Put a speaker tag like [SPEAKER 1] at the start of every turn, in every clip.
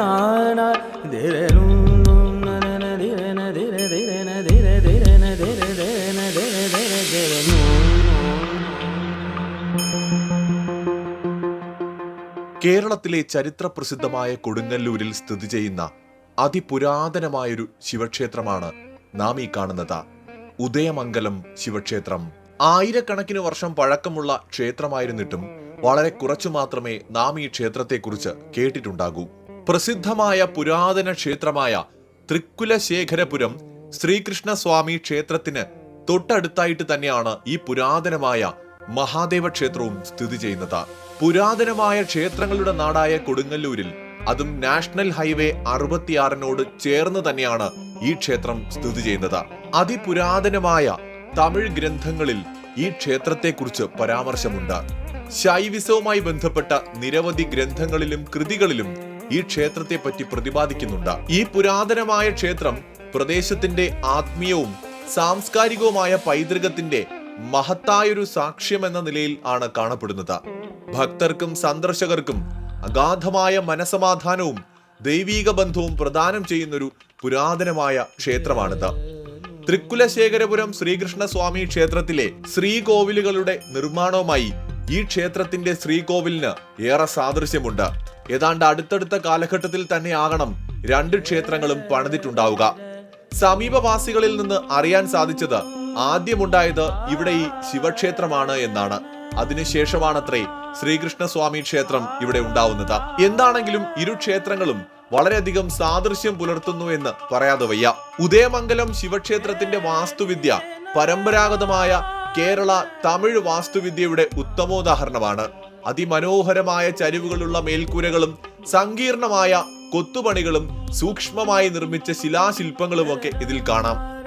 [SPEAKER 1] na na കേരളത്തിലെ ചരിത്ര പ്രസിദ്ധമായ കൊടുങ്ങല്ലൂരിൽ സ്ഥിതി ചെയ്യുന്ന അതിപുരാതനമായൊരു ശിവക്ഷേത്രമാണ് നാം ഈ കാണുന്നത്. ഉദയമംഗലം ശിവക്ഷേത്രം. ആയിരക്കണക്കിന് വർഷം പഴക്കമുള്ള ക്ഷേത്രമായിരുന്നിട്ടും വളരെ കുറച്ചു മാത്രമേ നാം ഈ ക്ഷേത്രത്തെക്കുറിച്ച് കേട്ടിട്ടുണ്ടാകൂ. പ്രസിദ്ധമായ പുരാതന ക്ഷേത്രമായ തൃക്കുലശേഖരപുരം ശ്രീകൃഷ്ണസ്വാമി ക്ഷേത്രത്തിന് തൊട്ടടുത്തായിട്ട് തന്നെയാണ് ഈ പുരാതനമായ മഹാദേവ ക്ഷേത്രവും സ്ഥിതി ചെയ്യുന്നത്. പുരാതനമായ ക്ഷേത്രങ്ങളുടെ നാടായ കൊടുങ്ങല്ലൂരിൽ അതും നാഷണൽ ഹൈവേ അറുപത്തിയാറിനോട് ചേർന്ന് തന്നെയാണ് ഈ ക്ഷേത്രം സ്ഥിതി ചെയ്യുന്നത്. അതിപുരാതനമായ തമിഴ് ഗ്രന്ഥങ്ങളിൽ ഈ ക്ഷേത്രത്തെക്കുറിച്ച് പരാമർശമുണ്ട്. ശൈവിസവുമായി ബന്ധപ്പെട്ട നിരവധി ഗ്രന്ഥങ്ങളിലും കൃതികളിലും ഈ ക്ഷേത്രത്തെ പറ്റി പ്രതിപാദിക്കുന്നുണ്ട്. ഈ പുരാതനമായ ക്ഷേത്രം പ്രദേശത്തിന്റെ ആത്മീയവും സാംസ്കാരികവുമായ പൈതൃകത്തിന്റെ മഹത്തായൊരു സാക്ഷ്യം എന്ന നിലയിൽ ആണ് കാണപ്പെടുന്നത്. ഭക്തർക്കും സന്ദർശകർക്കും അഗാധമായ മനസമാധാനവും ദൈവീക ബന്ധവും പ്രദാനം ചെയ്യുന്നൊരു പുരാതനമായ ക്ഷേത്രമാണിത്. തൃക്കുലശേഖരപുരം ശ്രീകൃഷ്ണസ്വാമി ക്ഷേത്രത്തിലെ ശ്രീകോവിലുകളുടെ നിർമ്മാണവുമായി ഈ ക്ഷേത്രത്തിന്റെ ശ്രീകോവിലിന് ഏറെ സാദൃശ്യമുണ്ട്. ഏതാണ്ട് അടുത്തടുത്ത കാലഘട്ടത്തിൽ തന്നെ തന്നെയാകണം രണ്ട് ക്ഷേത്രങ്ങളും പണിതിട്ടുണ്ടാവുക. സമീപവാസികളിൽ നിന്ന് അറിയാൻ സാധിച്ചത് ആദ്യമുണ്ടായത് ഇവിടെ ഈ ശിവക്ഷേത്രമാണ് എന്നാണ്. അതിനുശേഷമാണത്രേ ശ്രീകൃഷ്ണസ്വാമി ക്ഷേത്രം ഇവിടെ ഉണ്ടാവുന്നത്. എന്താണെങ്കിലും ഇരു ക്ഷേത്രങ്ങളും വളരെയധികം സാദൃശ്യം പുലർത്തുന്നു എന്ന് പറയാതെ വയ്യ. ഉദയമംഗലം ശിവക്ഷേത്രത്തിന്റെ വാസ്തുവിദ്യ പരമ്പരാഗതമായ കേരള തമിഴ് വാസ്തുവിദ്യയുടെ ഉത്തമോദാഹരണമാണ്. അതിമനോഹരമായ ചരിവുകളുള്ള മേൽക്കൂരകളും സങ്കീർണമായ കൊത്തുപണികളും സൂക്ഷ്മമായി നിർമ്മിച്ച ശിലാശില്പങ്ങളുമൊക്കെ ഇതിൽ കാണാം.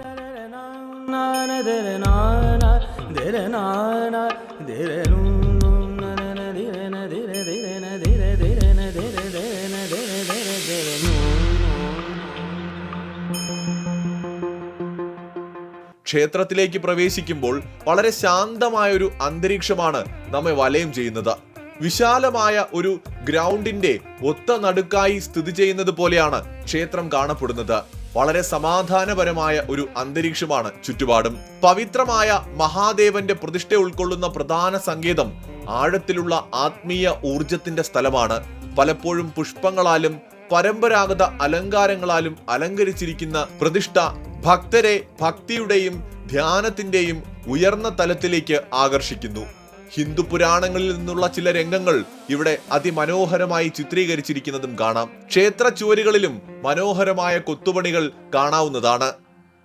[SPEAKER 1] ക്ഷേത്രത്തിലേക്ക് പ്രവേശിക്കുമ്പോൾ വളരെ ശാന്തമായ ഒരു അന്തരീക്ഷമാണ് നമ്മെ വലയം ചെയ്യുന്നത്. വിശാലമായ ഒരു ഗ്രൗണ്ടിന്റെ ഒത്ത നടുക്കായി സ്ഥിതി ചെയ്യുന്നത് പോലെയാണ് ക്ഷേത്രം കാണപ്പെടുന്നത്. വളരെ സമാധാനപരമായ ഒരു അന്തരീക്ഷമാണ് ചുറ്റുപാടും. പവിത്രമായ മഹാദേവന്റെ പ്രതിഷ്ഠ ഉൾക്കൊള്ളുന്ന പ്രധാന സങ്കേതം ആഴത്തിലുള്ള ആത്മീയ ഊർജത്തിന്റെ സ്ഥലമാണ്. പലപ്പോഴും പുഷ്പങ്ങളാലും പരമ്പരാഗത അലങ്കാരങ്ങളാലും അലങ്കരിച്ചിരിക്കുന്ന പ്രതിഷ്ഠ ഭക്തരെ ഭക്തിയുടെയും ധ്യാനത്തിന്റെയും ഉയർന്ന തലത്തിലേക്ക് ആകർഷിക്കുന്നു. ഹിന്ദു പുരാണങ്ങളിൽ നിന്നുള്ള ചില രംഗങ്ങൾ ഇവിടെ അതിമനോഹരമായി ചിത്രീകരിച്ചിരിക്കുന്നതും കാണാം. ക്ഷേത്ര ചുവരുകളിലും മനോഹരമായ കൊത്തുപണികൾ കാണാവുന്നതാണ്.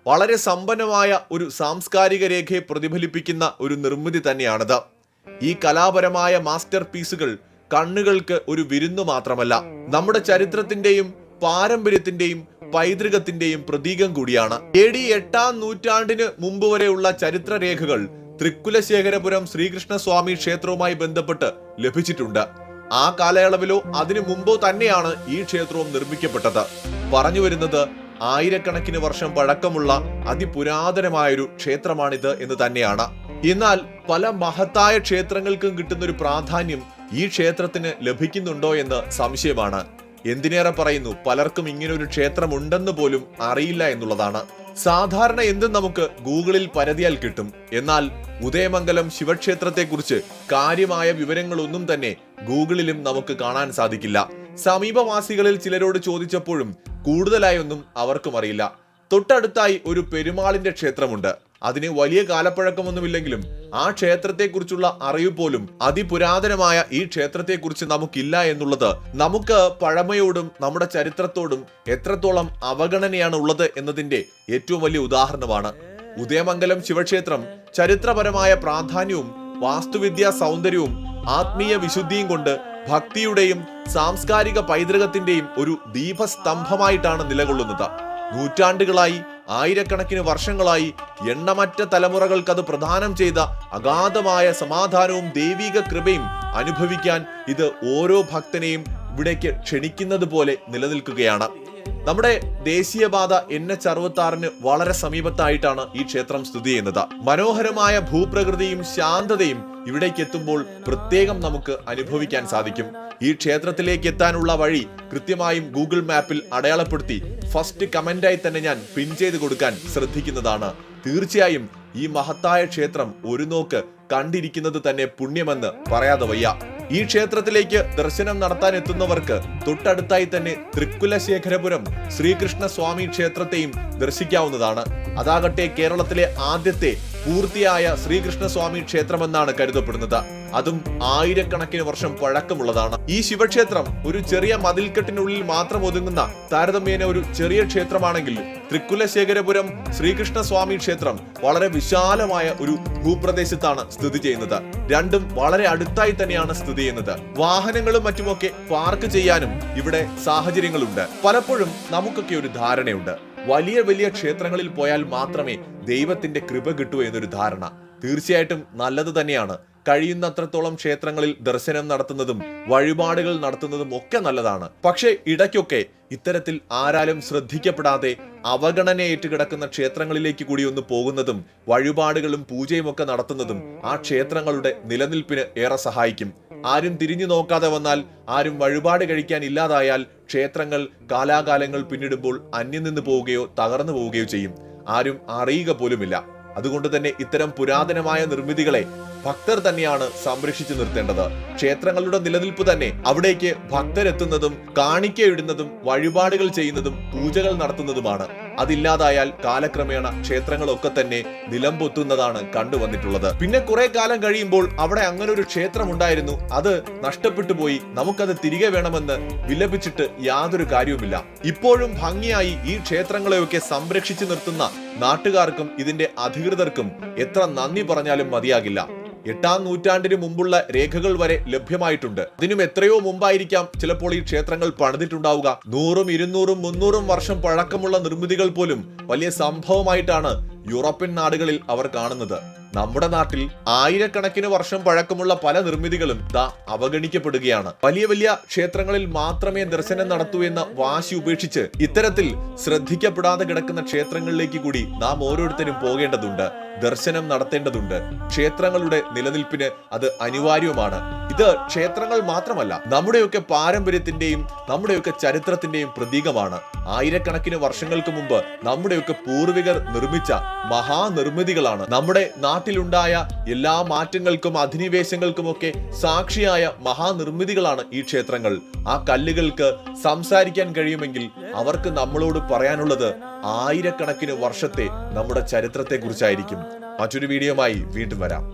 [SPEAKER 1] വളരെ സമ്പന്നമായ ഒരു സാംസ്കാരിക രേഖയെ പ്രതിഫലിപ്പിക്കുന്ന ഒരു നിർമ്മിതി തന്നെയാണിത്. ഈ കലാപരമായ മാസ്റ്റർ പീസുകൾ കണ്ണുകൾക്ക് ഒരു വിരുന്നു മാത്രമല്ല നമ്മുടെ ചരിത്രത്തിന്റെയും പാരമ്പര്യത്തിന്റെയും പൈതൃകത്തിന്റെയും പ്രതീകം കൂടിയാണ്. എ ഡി എട്ടാം നൂറ്റാണ്ടിന് മുമ്പ് വരെയുള്ള ചരിത്രരേഖകൾ തൃക്കുലശേഖരപുരം ശ്രീകൃഷ്ണസ്വാമി ക്ഷേത്രവുമായി ബന്ധപ്പെട്ട് ലഭിച്ചിട്ടുണ്ട്. ആ കാലയളവിലോ അതിനു മുമ്പോ തന്നെയാണ് ഈ ക്ഷേത്രവും നിർമ്മിക്കപ്പെട്ടത്. പറഞ്ഞു വരുന്നത് ആയിരക്കണക്കിന് വർഷം പഴക്കമുള്ള അതിപുരാതനമായൊരു ക്ഷേത്രമാണിത് എന്ന് തന്നെയാണ്. എന്നാൽ പല മഹത്തായ ക്ഷേത്രങ്ങൾക്കും കിട്ടുന്ന ഒരു പ്രാധാന്യം ഈ ക്ഷേത്രത്തിന് ലഭിക്കുന്നുണ്ടോ എന്ന് സംശയമാണ്. എന്തിനേറെ പറയുന്നു പലർക്കും ഇങ്ങനെ ഒരു ക്ഷേത്രം ഉണ്ടെന്ന് പോലും അറിയില്ല എന്നുള്ളതാണ്. സാധാരണ എന്തും നമുക്ക് ഗൂഗിളിൽ പരതിയാൽ കിട്ടും. എന്നാൽ ഉദയമംഗലം ശിവക്ഷേത്രത്തെക്കുറിച്ച് കാര്യമായ വിവരങ്ങളൊന്നും തന്നെ ഗൂഗിളിലും നമുക്ക് കാണാൻ സാധിക്കില്ല. സമീപവാസികളിൽ ചിലരോട് ചോദിച്ചപ്പോഴും കൂടുതലായൊന്നും അവർക്കും അറിയില്ല. തൊട്ടടുത്തായി ഒരു പെരുമാളിന്റെ ക്ഷേത്രമുണ്ട്. അതിന് വലിയ കാലപ്പഴക്കമൊന്നുമില്ലെങ്കിലും ആ ക്ഷേത്രത്തെക്കുറിച്ചുള്ള അറിവ് പോലും അതിപുരാതനമായ ഈ ക്ഷേത്രത്തെക്കുറിച്ച് നമുക്കില്ല എന്നുള്ളത് നമുക്ക് പഴമയോടും നമ്മുടെ ചരിത്രത്തോടും എത്രത്തോളം അവഗണനയാണ് ഉള്ളത് എന്നതിന്റെ ഏറ്റവും വലിയ ഉദാഹരണമാണ്. ഉദയമംഗലം ശിവക്ഷേത്രം ചരിത്രപരമായ പ്രാധാന്യവും വാസ്തുവിദ്യാ സൗന്ദര്യവും ആത്മീയ വിശുദ്ധിയും കൊണ്ട് ഭക്തിയുടെയും സാംസ്കാരിക പൈതൃകത്തിന്റെയും ഒരു ദീപസ്തംഭമായിട്ടാണ് നിലകൊള്ളുന്നത്. നൂറ്റാണ്ടുകളായി ആയിരക്കണക്കിന് വർഷങ്ങളായി എണ്ണമറ്റ തലമുറകൾക്ക് അത് പ്രദാനം ചെയ്ത അഗാധമായ സമാധാനവും ദൈവിക കൃപയും അനുഭവിക്കാൻ ഇത് ഓരോ ഭക്തനെയും ഇവിടേക്ക് ക്ഷണിക്കുന്നത് പോലെ നിലനിൽക്കുകയാണ്. നമ്മുടെ ദേശീയപാത എൻ. എച്ച്. അറുപത്തി ആറിന് വളരെ സമീപത്തായിട്ടാണ് ഈ ക്ഷേത്രം സ്ഥിതി ചെയ്യുന്നത്. മനോഹരമായ ഭൂപ്രകൃതിയും ശാന്തതയും ഇവിടേക്ക് എത്തുമ്പോൾ പ്രത്യേകം നമുക്ക് അനുഭവിക്കാൻ സാധിക്കും. ഈ ക്ഷേത്രത്തിലേക്ക് എത്താനുള്ള വഴി കൃത്യമായും ഗൂഗിൾ മാപ്പിൽ അടയാളപ്പെടുത്തി ഫസ്റ്റ് കമന്റായി തന്നെ ഞാൻ പിൻ ചെയ്ത് കൊടുക്കാൻ ശ്രദ്ധിക്കുന്നതാണ്. തീർച്ചയായും ഈ മഹത്തായ ക്ഷേത്രം ഒരു നോക്ക് കണ്ടിരിക്കുന്നത് തന്നെ പുണ്യമെന്ന് പറയാതെ വയ്യ. ഈ ക്ഷേത്രത്തിലേക്ക് ദർശനം നടത്താൻ എത്തുന്നവർക്ക് തൊട്ടടുത്തായി തന്നെ തൃക്കുലശേഖരപുരം ശ്രീകൃഷ്ണ സ്വാമി ക്ഷേത്രത്തെയും ദർശിക്കാവുന്നതാണ്. അതാകട്ടെ കേരളത്തിലെ ആദ്യത്തെ പൂർത്തിയായ ശ്രീകൃഷ്ണസ്വാമി ക്ഷേത്രമെന്നാണ് കരുതപ്പെടുന്നത്. അതും ആയിരക്കണക്കിന് വർഷം പഴക്കമുള്ളതാണ്. ഈ ശിവക്ഷേത്രം ഒരു ചെറിയ മതിൽക്കെട്ടിനുള്ളിൽ മാത്രം ഒതുങ്ങുന്ന താരതമ്യേന ഒരു ചെറിയ ക്ഷേത്രമാണെങ്കിൽ തൃക്കുലശേഖരപുരം ശ്രീകൃഷ്ണസ്വാമി ക്ഷേത്രം വളരെ വിശാലമായ ഒരു ഭൂപ്രദേശത്താണ് സ്ഥിതി ചെയ്യുന്നത്. രണ്ടും വളരെ അടുത്തായി തന്നെയാണ് സ്ഥിതി ചെയ്യുന്നത്. വാഹനങ്ങളും മറ്റുമൊക്കെ പാർക്ക് ചെയ്യാനും ഇവിടെ സാഹചര്യങ്ങളുണ്ട്. പലപ്പോഴും നമുക്കൊക്കെ ഒരു ധാരണയുണ്ട്. വലിയ വലിയ ക്ഷേത്രങ്ങളിൽ പോയാൽ മാത്രമേ ദൈവത്തിന്റെ കൃപ കിട്ടൂ എന്നൊരു ധാരണ. തീർച്ചയായിട്ടും നല്ലത് തന്നെയാണ്. കഴിയുന്നത്രത്തോളം ക്ഷേത്രങ്ങളിൽ ദർശനം നടത്തുന്നതും വഴിപാടുകൾ നടത്തുന്നതും ഒക്കെ നല്ലതാണ്. പക്ഷേ ഇടയ്ക്കൊക്കെ ഇത്തരത്തിൽ ആരാലും ശ്രദ്ധിക്കപ്പെടാതെ അവഗണനയേറ്റ് കിടക്കുന്ന ക്ഷേത്രങ്ങളിലേക്ക് കൂടി ഒന്ന് പോകുന്നതും വഴിപാടുകളും പൂജയും ഒക്കെ നടത്തുന്നതും ആ ക്ഷേത്രങ്ങളുടെ നിലനിൽപ്പിന് ഏറെ സഹായിക്കും. ആരും തിരിഞ്ഞു നോക്കാതെ വന്നാൽ ആരും വഴിപാട് കഴിക്കാൻ ഇല്ലാതായാൽ ക്ഷേത്രങ്ങൾ കാലാകാലങ്ങൾ പിന്നിടുമ്പോൾ അന്യം നിന്ന് പോവുകയോ തകർന്നു പോവുകയോ ചെയ്യും. ആരും അറിയുക പോലുമില്ല. അതുകൊണ്ട് തന്നെ ഇത്തരം പുരാതനമായ നിർമ്മിതികളെ ഭക്തർ തന്നെയാണ് സംരക്ഷിച്ചു നിർത്തേണ്ടത്. ക്ഷേത്രങ്ങളുടെ നിലനിൽപ്പ് തന്നെ അവിടേക്ക് ഭക്തരെത്തുന്നതും കാണിക്കയിടുന്നതും വഴിപാടുകൾ ചെയ്യുന്നതും പൂജകൾ നടത്തുന്നതുമാണ്. അതില്ലാതായാൽ കാലക്രമേണ ക്ഷേത്രങ്ങളൊക്കെ തന്നെ നിലംപൊത്തുന്നതാണ് കണ്ടുവന്നിട്ടുള്ളത്. പിന്നെ കുറെ കാലം കഴിയുമ്പോൾ അവിടെ അങ്ങനെ ഒരു ക്ഷേത്രം ഉണ്ടായിരുന്നു അത് നഷ്ടപ്പെട്ടു പോയി. നമുക്കത് തിരികെ വേണമെന്ന് വിലപിച്ചിട്ട് യാതൊരു കാര്യവുമില്ല. ഇപ്പോഴും ഭംഗിയായി ഈ ക്ഷേത്രങ്ങളെയൊക്കെ സംരക്ഷിച്ചു നിർത്തുന്ന നാട്ടുകാർക്കും ഇതിന്റെ അധികൃതർക്കും എത്ര നന്ദി പറഞ്ഞാലും മതിയാകില്ല. എട്ടാം നൂറ്റാണ്ടിന് മുമ്പുള്ള രേഖകൾ വരെ ലഭ്യമായിട്ടുണ്ട്. അതിനും എത്രയോ മുമ്പായിരിക്കാം ചിലപ്പോൾ ഈ ക്ഷേത്രങ്ങൾ പണിതിട്ടുണ്ടാവുക. നൂറും ഇരുന്നൂറും മുന്നൂറും വർഷം പഴക്കമുള്ള നിർമ്മിതികൾ പോലും വലിയ സംഭവമായിട്ടാണ് യൂറോപ്യൻ നാടുകളിൽ അവർ കാണുന്നത്. നമ്മുടെ നാട്ടിൽ ആയിരക്കണക്കിന് വർഷം പഴക്കമുള്ള പല നിർമ്മിതികളും ദാ അവഗണിക്കപ്പെടുകയാണ്. വലിയ വലിയ ക്ഷേത്രങ്ങളിൽ മാത്രമേ ദർശനം നടത്തൂ എന്ന വാശി ഉപേക്ഷിച്ച് ഇത്തരത്തിൽ ശ്രദ്ധിക്കപ്പെടാതെ കിടക്കുന്ന ക്ഷേത്രങ്ങളിലേക്ക് കൂടി നാം ഓരോരുത്തരും പോകേണ്ടതുണ്ട് ദർശനം നടത്തേണ്ടതുണ്ട്. ക്ഷേത്രങ്ങളുടെ നിലനിൽപ്പിന് അത് അനിവാര്യവുമാണ്. ഇത് ക്ഷേത്രങ്ങൾ മാത്രമല്ല നമ്മുടെയൊക്കെ പാരമ്പര്യത്തിന്റെയും നമ്മുടെയൊക്കെ ചരിത്രത്തിന്റെയും പ്രതീകമാണ്. ആയിരക്കണക്കിന് വർഷങ്ങൾക്ക് മുമ്പ് നമ്മുടെയൊക്കെ പൂർവികർ നിർമ്മിച്ച മഹാനിർമ്മിതികളാണ്. നമ്മുടെ നാട്ടിലുണ്ടായ എല്ലാ മാറ്റങ്ങൾക്കും അധിനിവേശങ്ങൾക്കുമൊക്കെ സാക്ഷിയായ മഹാനിർമ്മിതികളാണ് ഈ ക്ഷേത്രങ്ങൾ. ആ കല്ലുകൾക്ക് സംസാരിക്കാൻ കഴിയുമെങ്കിൽ അവർക്ക് നമ്മളോട് പറയാനുള്ളത് ആയിരക്കണക്കിന് വർഷത്തെ നമ്മുടെ ചരിത്രത്തെക്കുറിച്ചായിരിക്കും. മറ്റൊരു വീഡിയോമായി വീണ്ടും വരാം.